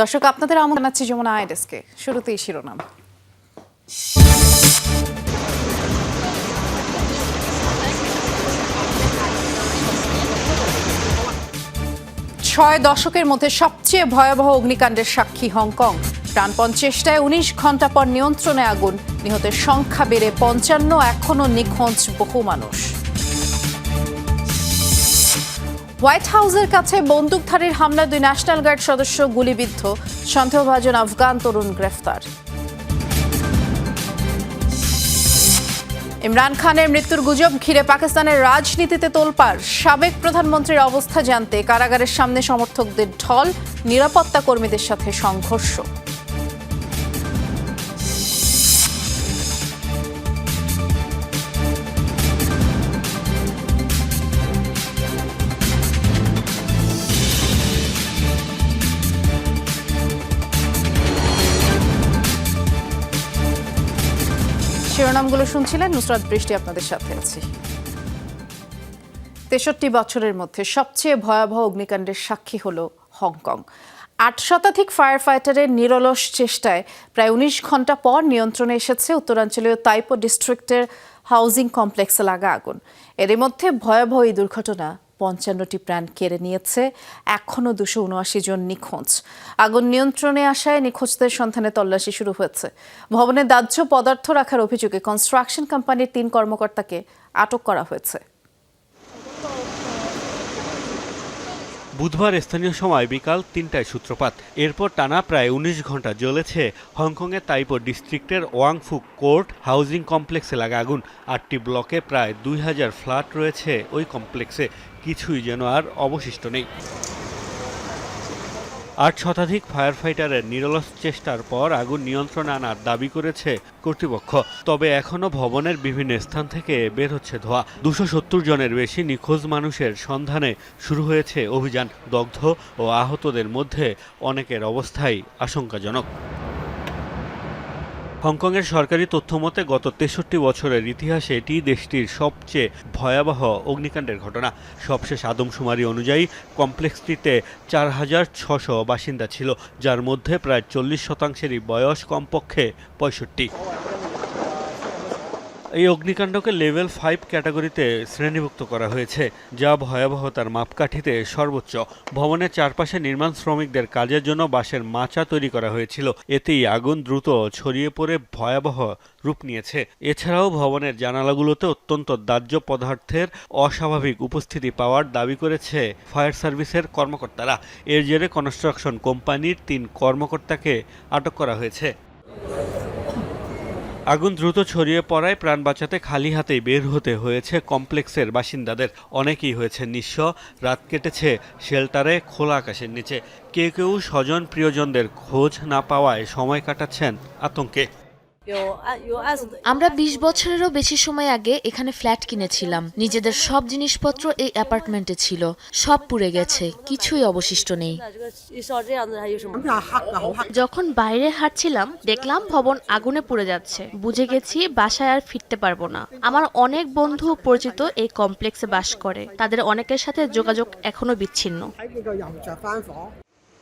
দর্শক, আপনাদের আমন্ত্রণ জানাচ্ছি যমুনা আইডেসকে। শুরুতেই শিরোনাম। ছয় দশকের মধ্যে সবচেয়ে ভয়াবহ অগ্নিকাণ্ডের সাক্ষী হংকং। প্রাণপণ চেষ্টায় উনিশ ঘণ্টা পর নিয়ন্ত্রণে আগুন। নিহতের সংখ্যা বেড়ে পঞ্চান্ন, এখনও নিখোঁজ বহু মানুষ। হোয়াইট হাউসের কাছে বন্দুকধারীর হামলায় দুই ন্যাশনাল গার্ড সদস্য গুলিবিদ্ধ। সন্দেহভাজন আফগান তরুণ গ্রেফতার। ইমরান খানের মৃত্যুর গুজব ঘিরে পাকিস্তানের রাজনীতিতে তোলপাড়। সাবেক প্রধানমন্ত্রীর অবস্থা জানতে কারাগারের সামনে সমর্থকদের ঢল, নিরাপত্তা কর্মীদের সাথে সংঘর্ষ। শিরোনামগুলো শুনছিলেন নুসরাত বৃষ্টি আপনাদের সাথে আছি। তেষট্টি বছরের মধ্যে সবচেয়ে ভয়াবহ অগ্নিকাণ্ডের সাক্ষী হল হংকং। আট শতাধিক ফায়ার ফাইটারের নিরলস চেষ্টায় প্রায় উনিশ ঘণ্টা পর নিয়ন্ত্রণে এসেছে উত্তরাঞ্চলীয় তাইপো ডিস্ট্রিক্টের হাউজিং কমপ্লেক্সে লাগা আগুন। এরই মধ্যে ভয়াবহ এই দুর্ঘটনা পঞ্চান্নটি প্রাণ কেড়ে নিয়েছে, এখনও দুশো উনআশি জন নিখোঁজ। আগুন নিয়ন্ত্রণে আসায় নিখোঁজদের সন্ধানে তল্লাশি শুরু হয়েছে। ভবনে দাহ্য পদার্থ রাখার অভিযোগে কনস্ট্রাকশন কোম্পানির তিন কর্মকর্তাকে আটক করা হয়েছে। বুধবার স্থানীয় সময় বিকাল তিনটায় সূত্রপাত। এরপর টানা প্রায় উনিশ ঘণ্টা জ্বলেছে হংকংয়ের তাইপো ডিস্ট্রিক্টের ওয়াংফু কোর্ট হাউজিং কমপ্লেক্সে লাগা আগুন। আটটি ব্লকে প্রায় দুই হাজার ফ্ল্যাট রয়েছে ওই কমপ্লেক্সে। কিছুই যেন আর অবশিষ্ট নেই। আট শতাধিক ফায়ার ফাইটারের নিরলস চেষ্টার পর আগুন নিয়ন্ত্রণে আনার দাবি করেছে কর্তৃপক্ষ। তবে এখনও ভবনের বিভিন্ন স্থান থেকে বের হচ্ছে ধোঁয়া। দুশো সত্তর জনের বেশি নিখোঁজ মানুষের সন্ধানে শুরু হয়েছে অভিযান। দগ্ধ ও আহতদের মধ্যে অনেকের অবস্থাই আশঙ্কাজনক। হংকংয়ের সরকারি তথ্য মতে, গত তেষট্টি বছরের ইতিহাসে এটি দেশটির সবচেয়ে ভয়াবহ অগ্নিকাণ্ডের ঘটনা। সবশেষ আদমশুমারি অনুযায়ী, কমপ্লেক্সটিতে চার হাজার ছশো বাসিন্দা ছিল, যার মধ্যে প্রায় চল্লিশ শতাংশেরই বয়স কমপক্ষে পঁয়ষট্টি। এই অগ্নিকাণ্ডকে লেভেল ফাইভ ক্যাটাগরিতে শ্রেণীভুক্ত করা হয়েছে, যা ভয়াবহতার মাপকাঠিতে সর্বোচ্চ। ভবনের চারপাশে নির্মাণ শ্রমিকদের কাজের জন্য বাঁশের মাচা তৈরি করা হয়েছিল। এতেই আগুন দ্রুত ছড়িয়ে পড়ে ভয়াবহ রূপ নিয়েছে। এছাড়াও ভবনের জানালাগুলোতে অত্যন্ত দাহ্য পদার্থের অস্বাভাবিক উপস্থিতি পাওয়ার দাবি করেছে ফায়ার সার্ভিসের কর্মকর্তারা। এর জেরে কনস্ট্রাকশন কোম্পানির তিন কর্মকর্তাকে আটক করা হয়েছে। আগুন দ্রুত ছড়িয়ে পড়ায় প্রাণ বাঁচাতে খালি হাতেই বের হতে হয়েছে কমপ্লেক্সের বাসিন্দাদের। অনেকেই হয়েছে নিঃস্ব, রাত কেটেছে শেল্টারে, খোলা আকাশের নিচে। কেউ কেউ স্বজন প্রিয়জনদের খোঁজ না পাওয়ায় সময় কাটাচ্ছেন আতঙ্কে। আমরা ২০ বছরেরও বেশি সময় আগে এখানে ফ্ল্যাট কিনেছিলাম। নিজেদের সব জিনিসপত্র এই অ্যাপার্টমেন্টে ছিল। সব পুড়ে গেছে। কিছুই অবশিষ্ট নেই। যখন বাইরে হাঁটছিলাম, দেখলাম ভবন আগুনে পুড়ে যাচ্ছে। বুঝে গেছি বাসায় আর ফিরতে পারব না। আমার অনেক বন্ধু পরিচিত এই কমপ্লেক্সে বাস করে। তাদের অনেকের সাথে যোগাযোগ এখনও বিচ্ছিন্ন।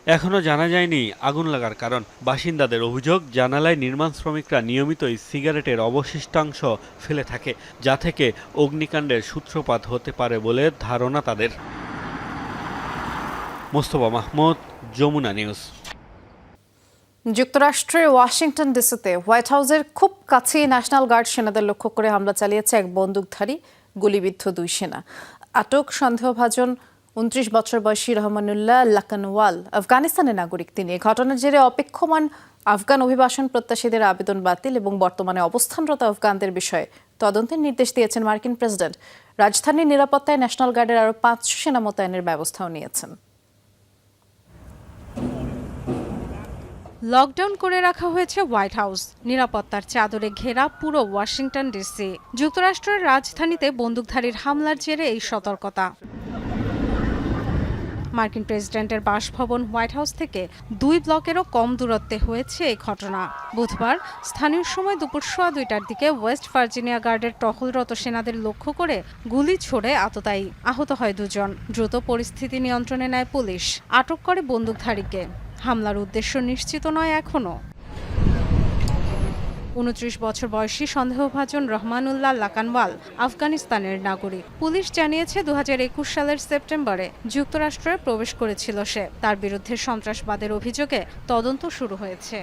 এখনও জানা যায়নি আগুন লাগার কারণ। বাসিন্দাদের অভিযোগ, জানালায় নির্মাণ শ্রমিকরা নিয়মিতই সিগারেটের অবশিষ্টাংশ ফেলে থাকে, যা থেকে অগ্নিকাণ্ডের সূত্রপাত হতে পারে বলে ধারণা তাদের। মোস্তফা মাহমুদ, যমুনা নিউজ। যুক্তরাষ্ট্রের ওয়াশিংটন ডিসিতে হোয়াইট হাউসের খুব কাছেই ন্যাশনাল গার্ড সেনাদের লক্ষ্য করে হামলা চালিয়েছে এক বন্দুকধারী, গুলিবিদ্ধ দুই সেনা। আটক সন্দেহভাজন উনত্রিশ বছর বয়সী রহমানুল্লাহ লাকানওয়াল আফগানিস্তানের নাগরিক। তিনি ঘটনার জেরে অপেক্ষমান আফগান অভিবাসন প্রত্যাশীদের আবেদন বাতিল এবং বর্তমানে অবস্থানরত আফগানদের বিষয়ে তদন্তের নির্দেশ দিয়েছেন মার্কিন প্রেসিডেন্ট। রাজধানীর নিরাপত্তায় ন্যাশনাল গার্ডের আরও পাঁচশো সেনা মোতায়েনের ব্যবস্থাও নিয়েছেন। লকডাউন করে রাখা হয়েছে হোয়াইট হাউস। নিরাপত্তার চাদরে ঘেরা পুরো ওয়াশিংটন ডিসি। যুক্তরাষ্ট্রের রাজধানীতে বন্দুকধারীর হামলার জেরে এই সতর্কতা। মার্কিন প্রেসিডেন্টের বাসভবন হোয়াইট হাউস থেকে দুই ব্লকেরও কম দূরত্বে হয়েছে এই ঘটনা। বুধবার স্থানীয় সময় দুপুর সোয়া দুইটার দিকে ওয়েস্ট ভার্জিনিয়া গার্ডের টহলরত সেনাদের লক্ষ্য করে গুলি ছোড়ে আততায়ী। আহত হয় দুজন। দ্রুত পরিস্থিতি নিয়ন্ত্রণে নেয় পুলিশ। আটক করে বন্দুকধারীকে। হামলার উদ্দেশ্য নিশ্চিত নয় এখনও উনত্রিশ বছর বয়সী সন্দেহভাজন রহমানুল্লাহ লাকানওয়াল, আফগানিস্তানের নাগরিক। পুলিশ জানিয়েছে দু একুশ সালের সেপ্টেম্বরে যুক্তরাষ্ট্রে প্রবেশ করেছিল সে। তার বিরুদ্ধে সন্ত্রাসবাদের অভিযোগে তদন্ত শুরু হয়েছে।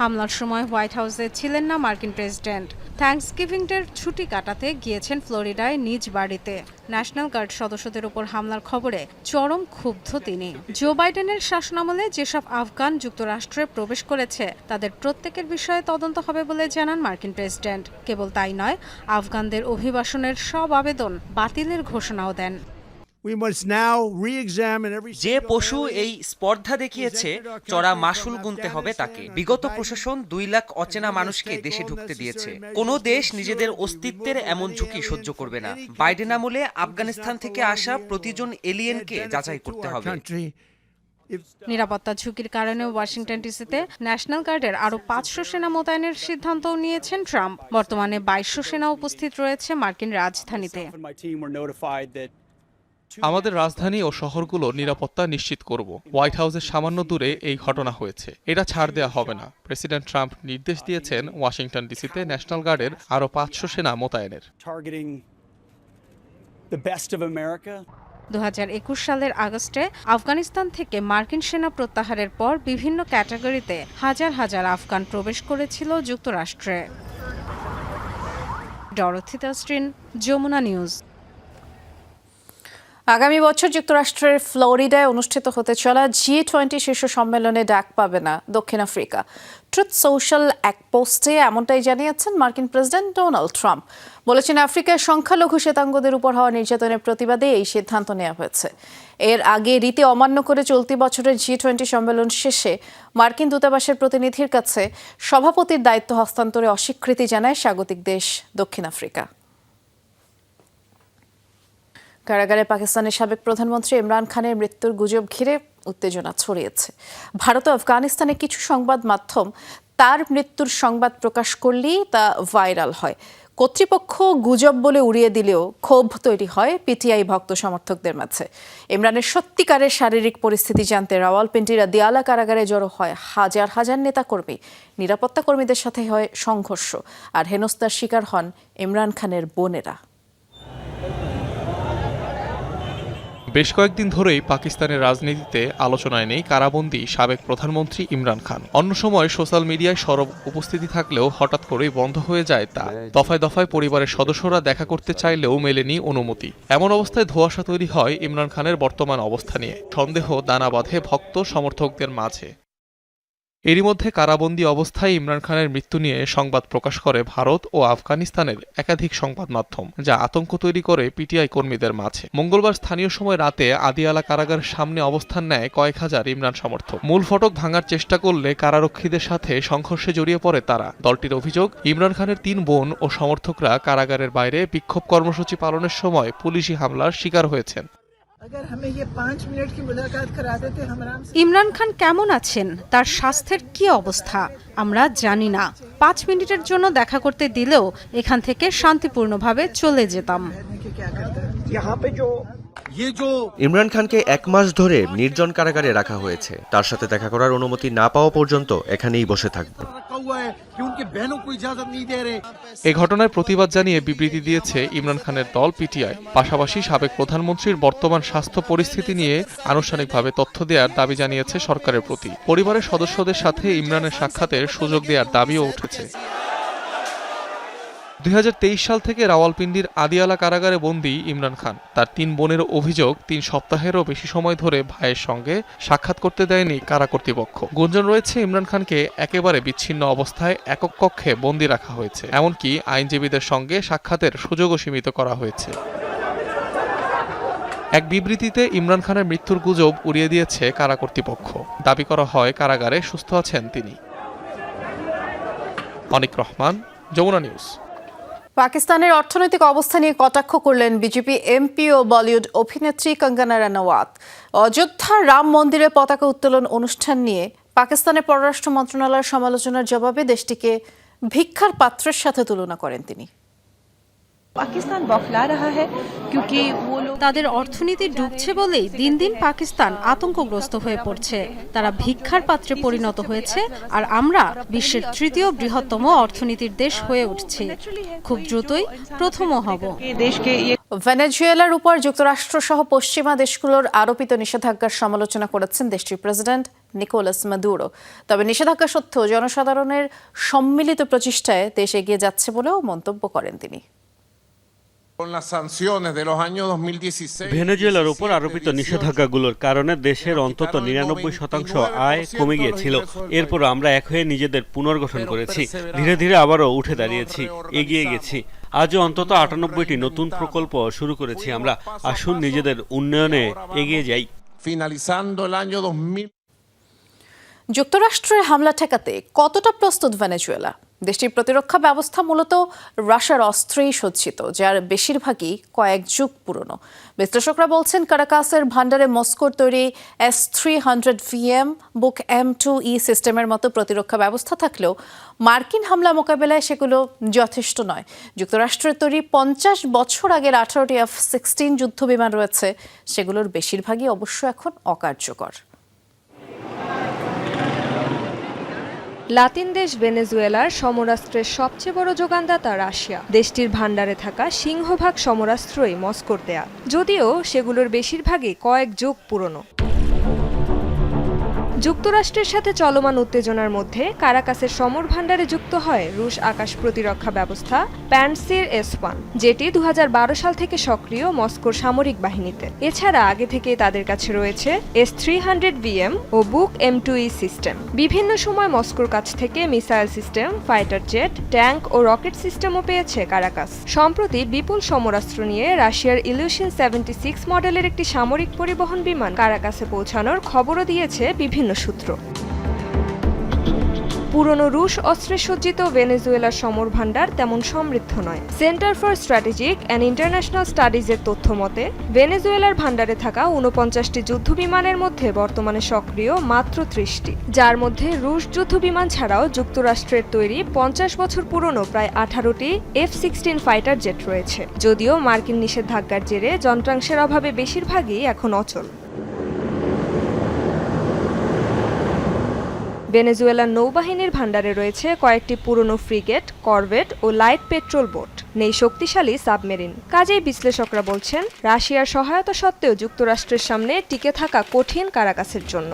হামলার সময় হোয়াইট হাউসে ছিলেন না মার্কিন প্রেসিডেন্ট। থ্যাঙ্কসগিভিং ডের ছুটি কাটাতে গিয়েছেন ফ্লোরিডায় নিজ বাড়িতে। ন্যাশনাল গার্ড সদস্যদের উপর হামলার খবরে চরম ক্ষুব্ধ তিনি। জো বাইডেনের শাসনামলে যেসব আফগান যুক্তরাষ্ট্রে প্রবেশ করেছে, তাদের প্রত্যেকের বিষয়ে তদন্ত হবে বলে জানান মার্কিন প্রেসিডেন্ট। কেবল তাই নয়, আফগানদের অভিবাসনের সব আবেদন বাতিলের ঘোষণাও দেন। যে পশু এই স্পর্ধা দেখিয়েছে চড়া মাসুল গুনতে হবে তাকে। বিগত প্রশাসন দুই লাখ অচেনা মানুষকে দেশে ঢুকতে দিয়েছে। কোনো দেশ নিজেদের অস্তিত্বের এমন ঝুঁকি সহ্য করবে না। বাইডেন আমলে আফগানিস্তান থেকে আসা প্রতিজন এলিয়েনকে যাচাই করতে হবে. নিরাপত্তা ঝুঁকির কারণে ওয়াশিংটন ডিসিতে ন্যাশনাল গার্ডের আরও পাঁচশো সেনা মোতায়েনের সিদ্ধান্তও নিয়েছেন ট্রাম্প। বর্তমানে বাইশশো সেনা উপস্থিত রয়েছে মার্কিন রাজধানীতে। আমাদের রাজধানী ও শহরগুলোর নিরাপত্তা নিশ্চিত করব। হোয়াইট হাউসের সামান্য দূরে এই ঘটনা হয়েছে। এটা ছাড় দেওয়া হবে না। প্রেসিডেন্ট ট্রাম্প নির্দেশ দিয়েছেন ওয়াশিংটন ডিসিতে ন্যাশনাল গার্ডের আরও পাঁচশো সেনা মোতায়েনের. দু সালের আগস্টে আফগানিস্তান থেকে মার্কিন সেনা প্রত্যাহারের পর বিভিন্ন ক্যাটাগরিতে হাজার হাজার আফগান প্রবেশ করেছিল যুক্তরাষ্ট্রে। ডরথি তাস্ট্রিন যমুনা নিউজ। আগামী বছর যুক্তরাষ্ট্রের ফ্লোরিডায় অনুষ্ঠিত হতে চলা জি টোয়েন্টি শীর্ষ সম্মেলনে ডাক পাবে না দক্ষিণ আফ্রিকা। ট্রুথ সোশ্যাল এক পোস্টে এমনটাই জানিয়েছেন মার্কিন প্রেসিডেন্ট ডোনাল্ড ট্রাম্প। বলেছেন, আফ্রিকার সংখ্যালঘু শ্বেতাঙ্গদের উপর হওয়া নির্যাতনের প্রতিবাদে এই সিদ্ধান্ত নেওয়া হয়েছে। এর আগে রীতি অমান্য করে চলতি বছরের জি টোয়েন্টি সম্মেলন শেষে মার্কিন দূতাবাসের প্রতিনিধির কাছে সভাপতির দায়িত্ব হস্তান্তরে অস্বীকৃতি জানায় স্বাগতিক দেশ দক্ষিণ আফ্রিকা। কারাগারে পাকিস্তানের সাবেক প্রধানমন্ত্রী ইমরান খানের মৃত্যুর গুজব ঘিরে উত্তেজনা ছড়িয়েছে। ভারত ও আফগানিস্তানে কিছু সংবাদ মাধ্যম তার মৃত্যুর সংবাদ প্রকাশ করলেই তা ভাইরাল হয়। কর্তৃপক্ষ গুজব বলে উড়িয়ে দিলেও ক্ষোভ তৈরি হয় পিটিআই ভক্ত সমর্থকদের মাঝে। ইমরানের সত্যিকারের শারীরিক পরিস্থিতি জানতে রাওয়ালপিন্ডিরা দিয়ালা কারাগারে জড়ো হয় হাজার হাজার নেতা নেতাকর্মী। নিরাপত্তা কর্মীদের সাথে হয় সংঘর্ষ। আর হেনস্তার শিকার হন ইমরান খানের বোনেরা। বেশ কয়েকদিন ধরেই পাকিস্তানের রাজনীতিতে আলোচনায় নেই কারাবন্দী সাবেক প্রধানমন্ত্রী ইমরান খান। অন্য সময় সোশ্যাল মিডিয়ায় সরব উপস্থিতি থাকলেও হঠাৎ করেই বন্ধ হয়ে যায় তা। দফায় দফায় পরিবারের সদস্যরা দেখা করতে চাইলেও মেলেনি অনুমতি। এমন অবস্থায় ধোয়াশা তৈরি হয় ইমরান খানের বর্তমান অবস্থা নিয়ে। সন্দেহ, দানা বাঁধে ভক্ত সমর্থকদের মাঝে। এরই মধ্যে কারাবন্দী অবস্থায় ইমরান খানের মৃত্যু নিয়ে সংবাদ প্রকাশ করে ভারত ও আফগানিস্তানের একাধিক সংবাদ মাধ্যম, যা আতঙ্ক তৈরি করে পিটিআই কর্মীদের মাঝে। মঙ্গলবার স্থানীয় সময় রাতে আদিয়ালা কারাগারের সামনে অবস্থান নেয় কয়েক হাজার ইমরান সমর্থক। মূল ফটক ভাঙার চেষ্টা করলে কারারক্ষীদের সাথে সংঘর্ষে জড়িয়ে পড়ে তারা। দলটির অভিযোগ, ইমরান খানের তিন বোন ও সমর্থকরা কারাগারের বাইরে বিক্ষোভ কর্মসূচি পালনের সময় পুলিশি হামলার শিকার হয়েছেন। ইমরান খান কেমন আছেন? তার স্বাস্থ্যের কি অবস্থা? আমরা জানি না। পাঁচ মিনিটের জন্য দেখা করতে দিলেও এখান থেকে শান্তিপূর্ণভাবে চলে যেতাম। ইমরান খানকে এক মাস ধরে নির্জন কারাগারে রাখা হয়েছে। তার সাথে দেখা করার অনুমতি না পাওয়া পর্যন্ত এখানেই বসে থাকবে। এ ঘটনায় প্রতিবাদ জানিয়ে বিবৃতি দিয়েছে ইমরান খানের দল পিটিআই। পাশাপাশি সাবেক প্রধানমন্ত্রীর বর্তমান স্বাস্থ্য পরিস্থিতি নিয়ে আনুষ্ঠানিকভাবে তথ্য দেওয়ার দাবি জানিয়েছে সরকারের প্রতি। পরিবারের সদস্যদের সাথে ইমরানের সাক্ষাতের সুযোগ দেওয়ার দাবিও উঠেছে। দুই হাজার তেইশ সাল থেকে রাওয়ালপিন্ডির আদিয়ালা কারাগারে বন্দী ইমরান খান। তার তিন বোনের অভিযোগ তিন সপ্তাহেরও বেশি সময় ধরে ভাইয়ের সঙ্গে সাক্ষাৎ করতে দেয়নি কারা কর্তৃপক্ষ। গুঞ্জন রয়েছে, ইমরান খানকে একেবারে বিচ্ছিন্ন অবস্থায় একক কক্ষে বন্দী রাখা হয়েছে। এমনকি আইনজীবীদের সঙ্গে সাক্ষাতের সুযোগও সীমিত করা হয়েছে। এক বিবৃতিতে ইমরান খানের মৃত্যুর গুজব উড়িয়ে দিয়েছে কারা কর্তৃপক্ষ। দাবি করা হয়, কারাগারে সুস্থ আছেন তিনি। অনিক রহমান, যমুনা নিউজ। পাকিস্তানের অর্থনৈতিক অবস্থা নিয়ে কটাক্ষ করলেন বিজেপি এমপি ও বলিউড অভিনেত্রী কঙ্গনা রানাওয়াত। অযোধ্যা রাম মন্দিরে পতাকা উত্তোলন অনুষ্ঠান নিয়ে পাকিস্তানের পররাষ্ট্র মন্ত্রণালয়ের সমালোচনার জবাবে দেশটিকে ভিক্ষার পাত্রের সাথে তুলনা করেন তিনি। पाकिस्तान बौखला रहा है क्योंकि वो लोग তাদের অর্থনীতি ডুবছে বলেই দিন দিন পাকিস্তান আতঙ্কগ্রস্ত হয়ে পড়ছে তারা ভিক্ষার পাত্রে পরিণত হয়েছে আর আমরা বিশ্বের তৃতীয় বৃহত্তম অর্থনীতির দেশ হয়ে উঠছি খুব দ্রুতই প্রথমও হব देश के ये ভেনেজুয়েলার উপর যুক্তরাষ্ট্র সহ পশ্চিমা দেশগুলোর আরোপিত নিষেধাজ্ঞার সমালোচনা করেছেন দেশটির প্রেসিডেন্ট নিকোলাস মাদুরো তবে নিষেধাজ্ঞা সত্ত্বেও জনসাধারণের সম্মিলিত প্রচেষ্টায় দেশ এগিয়ে যাচ্ছে বলেও মন্তব্য করেন তিনি ভেনেজুয়েলার উপর আরোপিত নিষেধাজ্ঞাগুলোর কারণে দেশের অন্তত নিরানব্বই শতাংশ আয় কমে গিয়েছিল। এরপর আমরা এক হয়ে নিজেদের পুনর্গঠন করেছি। ধীরে ধীরে আবারও উঠে দাঁড়িয়েছি এগিয়ে গেছি। আজও অন্তত আটানব্বইটি নতুন প্রকল্প শুরু করেছি। আমরা আসুন নিজেদের উন্নয়নে এগিয়ে যাই। Finalizando el año 2000. যুক্তরাষ্ট্রের হামলা ঠেকাতে কতটা প্রস্তুত ভেনেজুয়েলা? দেশটির প্রতিরক্ষা ব্যবস্থা মূলত রাশিয়ার অস্ত্রেই সজ্জিত, যার বেশিরভাগই কয়েক যুগ পুরনো। বিশ্লেষকরা বলছেন কারাকাসের ভান্ডারে মস্কোর তৈরি S three hundred VM Buk M two E সিস্টেমের মতো প্রতিরক্ষা ব্যবস্থা থাকলেও মার্কিন হামলা মোকাবেলায় সেগুলো যথেষ্ট নয়। যুক্তরাষ্ট্রের তৈরি পঞ্চাশ বছর আগের আঠারোটি এফ সিক্সটিন যুদ্ধ বিমান রয়েছে, সেগুলোর বেশিরভাগই অবশ্য এখন অকার্যকর। লাতিন দেশ ভেনেজুয়েলার সমরাস্ত্রের সবচেয়ে বড় যোগানদাতা রাশিয়া। দেশটির ভাণ্ডারে থাকা সিংহভাগ সমরাস্ত্রই মস্কোর দেয়া যদিও সেগুলোর বেশিরভাগই কয়েক যুগ পুরনো। যুক্তরাষ্ট্রের সাথে চলমান উত্তেজনার মধ্যে কারাকাসের সমর ভাণ্ডারে যুক্ত হয় রুশ আকাশ প্রতিরক্ষা ব্যবস্থা প্যান্সির এস ওয়ান, যেটি দু হাজার বারো সাল থেকে সক্রিয় মস্কোর সামরিক বাহিনীতে। এছাড়া আগে থেকেই তাদের কাছে রয়েছে এস থ্রি হান্ড্রেড বিএম ও Buk M two E system. বিভিন্ন সময় মস্কোর কাছ থেকে missile system, fighter jet, tank ও রকেট সিস্টেমও পেয়েছে কারাকাস। সম্প্রতি বিপুল সমরাস্ত্র নিয়ে রাশিয়ার ইলিউশন সেভেন্টি সিক্স মডেলের একটি সামরিক পরিবহন বিমান কারাকাসে পৌঁছানোর খবরও দিয়েছে বিভিন্ন সূত্র। পুরনো রুশ অস্ত্রে সজ্জিত ভেনেজুয়েলার সমর ভাণ্ডার তেমন সমৃদ্ধ নয়। Center for Strategic and International স্টাডিজের তথ্য মতে, ভেনেজুয়েলার ভাণ্ডারে থাকা উনপঞ্চাশটি যুদ্ধবিমানের মধ্যে বর্তমানে সক্রিয় মাত্র ত্রিশটি। যার মধ্যে রুশ যুদ্ধবিমান ছাড়াও যুক্তরাষ্ট্রের তৈরি পঞ্চাশ বছর পুরনো প্রায় আঠারোটি এফ সিক্সটিন ফাইটার জেট রয়েছে। যদিও মার্কিন নিষেধাজ্ঞার জেরে যন্ত্রাংশের অভাবে বেশিরভাগই এখন অচল। ভেনেজুয়েলার নৌবাহিনীর ভাণ্ডারে রয়েছে কয়েকটি পুরনো ফ্রিগেট, করভেট ও লাইট পেট্রোল বোট, নেই শক্তিশালী সাবমেরিন। কাজেই বিশ্লেষকরা বলছেন, রাশিয়ার সহায়তা সত্ত্বেও যুক্তরাষ্ট্রের সামনে টিকে থাকা কঠিন কারাগাছের জন্য।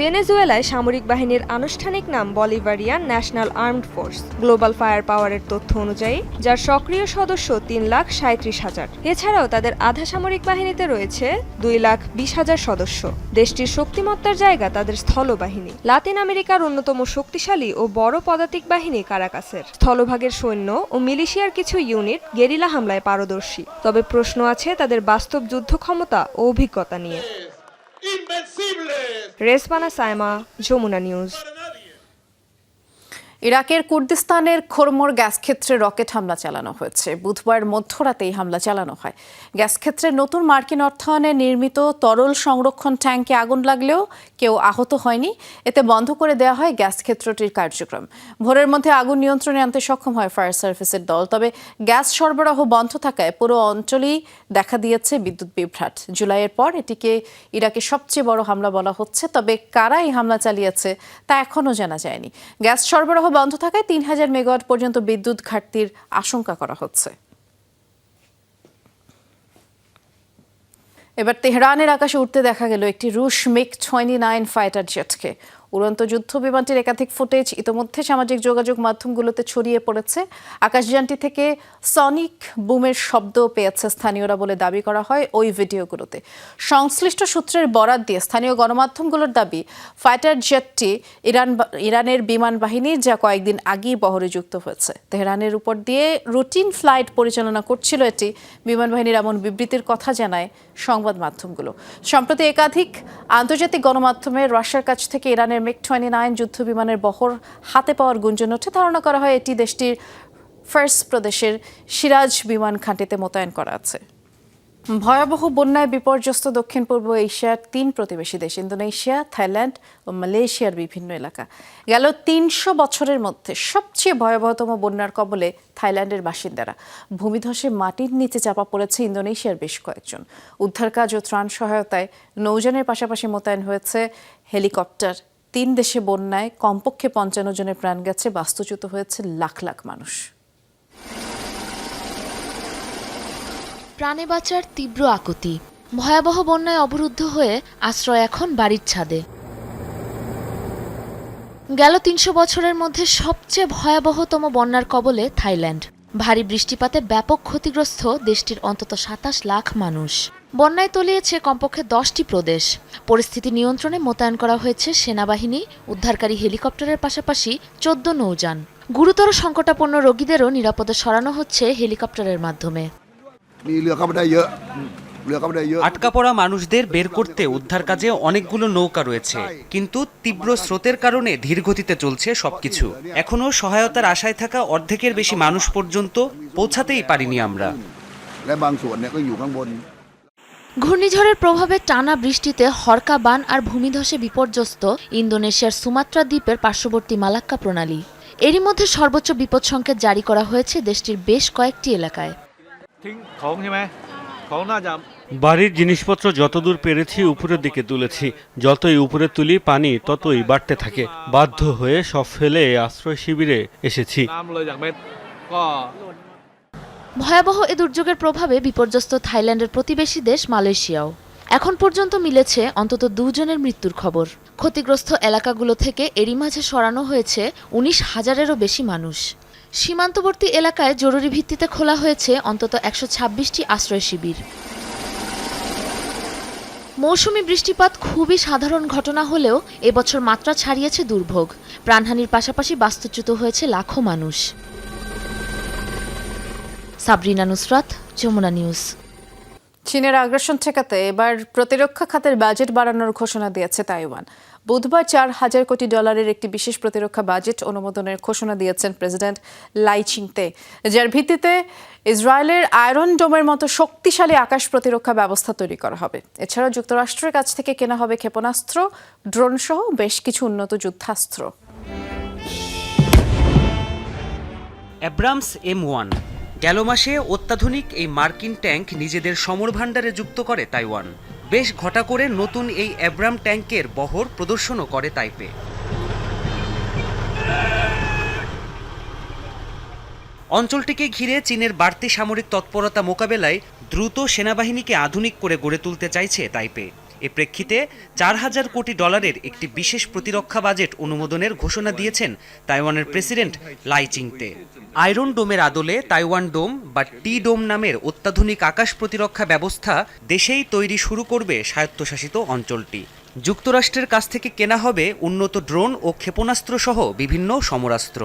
ভেনেজুয়েলায় সামরিক বাহিনীর আনুষ্ঠানিক নাম Bolivarian National Armed Force, Global Fire পাওয়ারের তথ্য অনুযায়ী, যার সক্রিয় সদস্য তিন লাখ সাঁত্রিশ হাজার। এছাড়াও তাদের আধা সামরিক বাহিনীতে রয়েছে দুই লাখ বিশ হাজার সদস্য। দেশটির শক্তিমত্তার জায়গা তাদের স্থলবাহিনী। লাতিন আমেরিকার অন্যতম শক্তিশালী ও বড় পদাতিক বাহিনী কারাকাসের। স্থলভাগের সৈন্য ও মিলিশিয়ার কিছু ইউনিট গেরিলা হামলায় পারদর্শী। তবে প্রশ্ন আছে তাদের বাস্তব যুদ্ধ ক্ষমতা ও অভিজ্ঞতা নিয়ে। রেসবানা সায়মা যমুনা নিউজ ইরাকের কুর্দিস্তানের খোরমোর গ্যাস ক্ষেত্রে রকেট হামলা চালানো হয়েছে। বুধবার মধ্যরাতে এই হামলা চালানো হয়। গ্যাস ক্ষেত্রে নতুন মার্কিন অর্থায়নে নির্মিত তরল সংরক্ষণ ট্যাঙ্কে আগুন লাগলেও কেউ আহত হয়নি। এতে বন্ধ করে দেওয়া হয় গ্যাস ক্ষেত্রটির কার্যক্রম। ভোরের মধ্যে আগুন নিয়ন্ত্রণে আনতে সক্ষম হয় ফায়ার সার্ভিসের দল। তবে গ্যাস সরবরাহ বন্ধ থাকায় পুরো অঞ্চলেই দেখা দিয়েছে বিদ্যুৎ বিভ্রাট। জুলাইয়ের পর এটিকে ইরাকের সবচেয়ে বড় হামলা বলা হচ্ছে। তবে কারা এই হামলা চালিয়েছে তা এখনও জানা যায়নি। গ্যাস সরবরাহ বন্ধ থাকায় তিন হাজার মেগাওয়াট পর্যন্ত বিদ্যুৎ ঘাটতির আশঙ্কা করা হচ্ছে। এবার তেহরানের আকাশে উঠতে দেখা গেল একটি রুশ মিক টোয়েন্টি নাইন ফাইটার জেটকে। উড়ন্ত যুদ্ধ বিমানটির একাধিক ফুটেজ ইতোমধ্যে সামাজিক যোগাযোগ মাধ্যমগুলোতে ছড়িয়ে পড়েছে। আকাশযানটি থেকে সনিক বুমের শব্দ পেয়েছে স্থানীয়রা বলে দাবি করা হয় ওই ভিডিওগুলোতে। সংশ্লিষ্ট সূত্রের বরাত দিয়ে স্থানীয় গণমাধ্যমগুলোর দাবি, ফাইটার জেটটি ইরান ইরানের বিমান বাহিনী যা কয়েকদিন আগেই বহরে যুক্ত হয়েছে। তেহরানের উপর দিয়ে রুটিন ফ্লাইট পরিচালনা করছিল এটি, বিমান বাহিনীর এমন বিবৃতির কথা জানায় সংবাদ মাধ্যমগুলো। সম্প্রতি একাধিক আন্তর্জাতিক গণমাধ্যমে রাশিয়ার কাছ থেকে ইরানের মিগ টোয়েন্টি নাইন যুদ্ধ বিমানের বহর হাতে পাওয়ার গুঞ্জন ওঠে। ধারণা করা হয় এটি দেশটির ফার্স প্রদেশের সিরাজ বিমান ঘাঁটিতে মোতায়েন করা আছে। ভয়াবহ বন্যায় বিপর্যস্ত দক্ষিণ পূর্ব এশিয়ার তিন প্রতিবেশী দেশ, ইন্দোনেশিয়া, থাইল্যান্ড ও মালয়েশিয়ার বিভিন্ন এলাকা। গেল তিনশো বছরের মধ্যে সবচেয়ে ভয়াবহতম বন্যার কবলে থাইল্যান্ডের বাসিন্দারা। ভূমিধসে মাটির নিচে চাপা পড়েছে ইন্দোনেশিয়ার বেশ কয়েকজন। উদ্ধার কাজ ও ত্রাণ সহায়তায় নৌযানের পাশাপাশি মোতায়েন হয়েছে হেলিকপ্টার তিন দেশে বন্যায় কমপক্ষে পঞ্চান্ন জনের প্রাণ গেছে, বাস্তুচ্যুত হয়েছে লাখ লাখ মানুষ। প্রাণে বাঁচার তীব্র আকুতি, ভয়াবহ বন্যায় অবরুদ্ধ হয়ে আশ্রয় এখন বাড়ির ছাদে। গেল তিনশো বছরের মধ্যে সবচেয়ে ভয়াবহতম বন্যার কবলে থাইল্যান্ড। ভারী বৃষ্টিপাতে ব্যাপক ক্ষতিগ্রস্ত দেশটির অন্তত সাতাশ লাখ মানুষ। বন্যায় তলিয়েছে কমপক্ষে দশটি প্রদেশ। পরিস্থিতি নিয়ন্ত্রণে মোতায়েন করা হয়েছে সেনাবাহিনী, উদ্ধারকারী হেলিকপ্টারের পাশাপাশি চোদ্দ নৌযান। গুরুতর সংকটাপন্ন রোগীদেরও নিরাপদে সরানো হচ্ছে হেলিকপ্টারের মাধ্যমে। আটকা পড়া মানুষদের বের করতে উদ্ধার কাজে অনেকগুলো নৌকা রয়েছে কিন্তু তীব্র স্রোতের কারণে ধীরগতিতে চলছে সবকিছু। এখনও সহায়তার আশায় থাকা অর্ধেকের বেশি মানুষ পর্যন্ত পৌঁছাতেই পারিনি আমরা। ঘূর্ণিঝড়ের প্রভাবে টানা বৃষ্টিতে হরকা বান আর ভূমিধসে বিপর্যস্ত ইন্দোনেশিয়ার সুমাত্রা দ্বীপের পার্শ্ববর্তী মালাক্কা প্রণালী। এরই মধ্যে সর্বোচ্চ বিপদ সংকেত জারি করা হয়েছে দেশটির বেশ কয়েকটি এলাকায়। বাড়ির জিনিসপত্র যতদূর পেরেছি উপরের দিকে তুলেছি। যতই উপরে তুলি, পানি ততই বাড়তে থাকে। বাধ্য হয়ে সব ফেলে আশ্রয় শিবিরে এসেছি। ভয়াবহ এ দুর্যোগের প্রভাবে বিপর্যস্ত থাইল্যান্ডের প্রতিবেশী দেশ মালয়েশিয়াও। এখন পর্যন্ত মিলেছে অন্তত দুজনের মৃত্যুর খবর। ক্ষতিগ্রস্ত এলাকাগুলো থেকে এরই মাঝে সরানো হয়েছে উনিশ হাজারেরও বেশি মানুষ। সীমান্তবর্তী এলাকায় জরুরি ভিত্তিতে খোলা হয়েছে অন্তত একশো ছাব্বিশটি আশ্রয় শিবির। মৌসুমি বৃষ্টিপাত খুবই সাধারণ ঘটনা হলেও এবছর মাত্রা ছাড়িয়েছে দুর্ভোগ। প্রাণহানির পাশাপাশি বাস্তুচ্যুত হয়েছে লাখো মানুষ। সাবরিনা নুসরাত, যমুনা নিউজ। চীনের আগ্রাসন ঠেকাতে এবার প্রতিরক্ষা খাতের বাজেট বাড়ানোর ঘোষণা দিয়েছে তাইওয়ান। বুধবার চার হাজার কোটি ডলারের একটি বিশেষ প্রতিরক্ষা বাজেট অনুমোদনের ঘোষণা দিয়েছেন প্রেসিডেন্ট লাইচিংতে যার ভিত্তিতে ইসরায়েলের আয়রন ডোমের মতো শক্তিশালী আকাশ প্রতিরক্ষা ব্যবস্থা তৈরি করা হবে। এছাড়াও যুক্তরাষ্ট্রের কাছ থেকে কেনা হবে ক্ষেপণাস্ত্র ড্রোন সহ বেশ কিছু উন্নত যুদ্ধাস্ত্র। অ্যাব্রামস এম ওয়ান, গেল মাসে অত্যাধুনিক এই মার্কিন ট্যাঙ্ক নিজেদের সমর ভাণ্ডারে যুক্ত করে তাইওয়ান। বেশ ঘটা করে নতুন এই অ্যাব্রাম ট্যাঙ্কের বহর প্রদর্শনও করে তাইপে। অঞ্চলটিকে ঘিরে চীনের বাড়তি সামরিক তৎপরতা মোকাবেলায় দ্রুত সেনাবাহিনীকে আধুনিক করে গড়ে তুলতে চাইছে তাইপে। এ প্রেক্ষিতে চার হাজার কোটি ডলারের একটি বিশেষ প্রতিরক্ষা বাজেট অনুমোদনের ঘোষণা দিয়েছেন তাইওয়ানের প্রেসিডেন্ট লাই চিংতে। আয়রন ডোমের আদলে তাইওয়ান ডোম বা টি ডোম নামের অত্যাধুনিক আকাশ প্রতিরক্ষা ব্যবস্থা দেশেই তৈরি শুরু করবে স্বায়ত্তশাসিত অঞ্চলটি। যুক্তরাষ্ট্রের কাছ থেকে কেনা হবে উন্নত ড্রোন ও ক্ষেপণাস্ত্র সহ বিভিন্ন সমরাস্ত্র।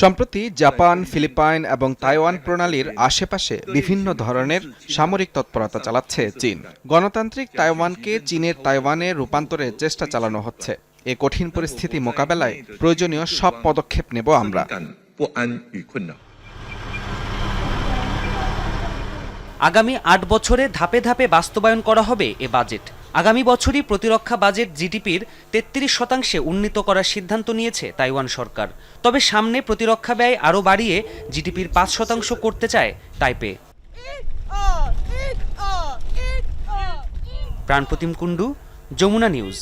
সম্প্রতি জাপান, ফিলিপাইন এবং তাইওয়ান প্রণালীর আশেপাশে বিভিন্ন ধরনের সামরিক তৎপরতা চালাচ্ছে চীন। গণতান্ত্রিক তাইওয়ানকে চীনের তাইওয়ানে রূপান্তরের চেষ্টা চালানো হচ্ছে। এ কঠিন পরিস্থিতি মোকাবেলায় প্রয়োজনীয় সব পদক্ষেপ নেব আমরা। আগামী আট বছরে ধাপে ধাপে বাস্তবায়ন করা হবে এ বাজেট। আগামী বছরই প্রতিরক্ষা বাজেট জিডিপির তেত্রিশ শতাংশে উন্নীত করার সিদ্ধান্ত নিয়েছে তাইওয়ান সরকার। তবে সামনে প্রতিরক্ষা ব্যয় আরও বাড়িয়ে জিডিপির পাঁচ শতাংশ করতে চায় তাইপে। প্রাণপ্রতিম কুণ্ডু, যমুনা নিউজ।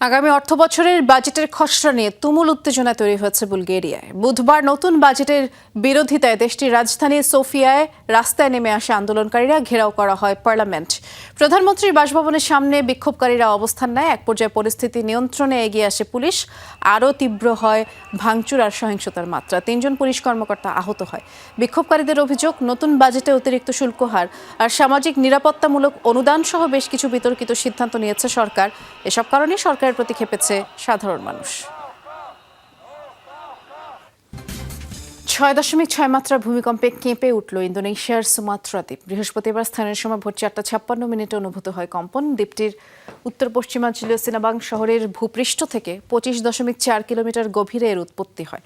আগামী অর্থ বছরের বাজেটের খসড়া নিয়ে তুমুল উত্তেজনা তৈরি হয়েছে বুলগেরিয়ায়। বুধবার নতুন বাজেটের বিরোধিতায় দেশটির রাজধানী সোফিয়ায় রাস্তায় নেমে আসে আন্দোলনকারীরা ঘেরাও করা হয় পার্লামেন্ট। প্রধানমন্ত্রীর বাসভবনের সামনে বিক্ষোভকারীরা অবস্থান নেয়। এক পর্যায়ে পরিস্থিতি নিয়ন্ত্রণে এগিয়ে আসে পুলিশ। আরও তীব্র হয় ভাঙচুর আর সহিংসতার মাত্রা। তিনজন পুলিশ কর্মকর্তা আহত হয়। বিক্ষোভকারীদের অভিযোগ, নতুন বাজেটে অতিরিক্ত শুল্ক হার আর সামাজিক নিরাপত্তামূলক অনুদান সহ বেশ কিছু বিতর্কিত সিদ্ধান্ত নিয়েছে সরকার। এসব কারণে প্রতি খেপেছে সাধারণ মানুষ। ছয় দশমিক ছয় মাত্রা ভূমিকম্পে কেঁপে উঠল ইন্দোনেশিয়ার সুমাত্রা দ্বীপ বৃহস্পতিবার স্থানীয় সময় ভোর চারটা ছাপ্পান্ন মিনিটে অনুভূত হয় কম্পন। দ্বীপটির উত্তর পশ্চিমাঞ্চলীয় সিনাবাং শহরের ভূপৃষ্ঠ থেকে পঁচিশ দশমিক চার কিলোমিটার গভীরে এর উৎপত্তি হয়।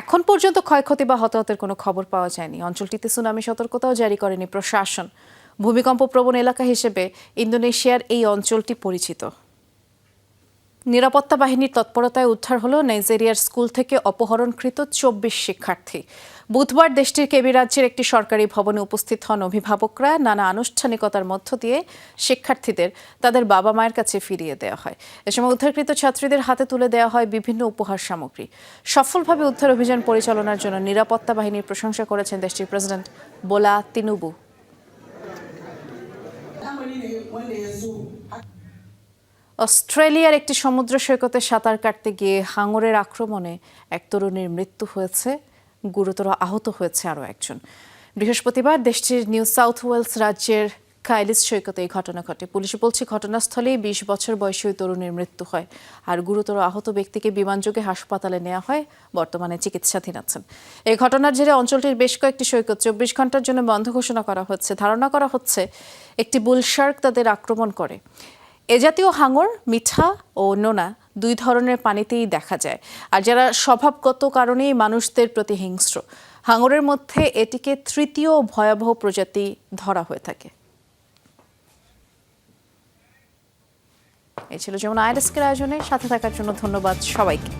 এখন পর্যন্ত ক্ষয়ক্ষতি বা হতাহতের কোনো খবর পাওয়া যায়নি। অঞ্চলটিতে সুনামি সতর্কতাও জারি করেনি প্রশাসন। ভূমিকম্প প্রবণ এলাকা হিসেবে ইন্দোনেশিয়ার এই অঞ্চলটি পরিচিত। নিরাপত্তা বাহিনীর তৎপরতায় উদ্ধার হল নাইজেরিয়ার স্কুল থেকে অপহরণকৃত চব্বিশ শিক্ষার্থী। বুধবার দেশটির কেবি রাজ্যের একটি সরকারি ভবনে উপস্থিত হন অভিভাবকরা। নানা আনুষ্ঠানিকতার মধ্য দিয়ে শিক্ষার্থীদের তাদের বাবা মায়ের কাছে ফিরিয়ে দেওয়া হয়। এ সময় উদ্ধারকৃত ছাত্রীদের হাতে তুলে দেওয়া হয় বিভিন্ন উপহার সামগ্রী। সফলভাবে উদ্ধার অভিযান পরিচালনার জন্য নিরাপত্তা বাহিনীর প্রশংসা করেছেন দেশটির প্রেসিডেন্ট বোলা তিনুবু। অস্ট্রেলিয়ার একটি সমুদ্র সৈকতে সাঁতার কাটতে গিয়ে হাঙরের আক্রমণে এক তরুণীর মৃত্যু হয়েছে। গুরুতর আহত হয়েছে আরও একজন। বৃহস্পতিবার দেশটির নিউ সাউথ ওয়েলস রাজ্যের কাইলিস সৈকতে এই ঘটনা ঘটে। পুলিশ বলছে, ঘটনাস্থলেই বিশ বছর বয়সী ওই তরুণীর মৃত্যু হয়। আর গুরুতর আহত ব্যক্তিকে বিমানযোগে হাসপাতালে নেওয়া হয়। বর্তমানে চিকিৎসাধীন আছেন। এই ঘটনার জেরে অঞ্চলটির বেশ কয়েকটি সৈকত চব্বিশ ঘণ্টার জন্য বন্ধ ঘোষণা করা হচ্ছে। ধারণা করা হচ্ছে, একটি বুলশার্ক তাদের আক্রমণ করে। এ জাতীয় হাঙর, মিঠা ও নোনা দুই ধরনের পানিতেই দেখা যায়। আর যারা স্বভাবগত কারণেই মানুষদের প্রতি হিংস্র, হাঙরের মধ্যে এটিকে তৃতীয় ভয়াবহ প্রজাতি ধরা হয়ে থাকে। এ ছিল যেমন আইএসকের আয়োজনে সাথে থাকার জন্য ধন্যবাদ সবাইকে।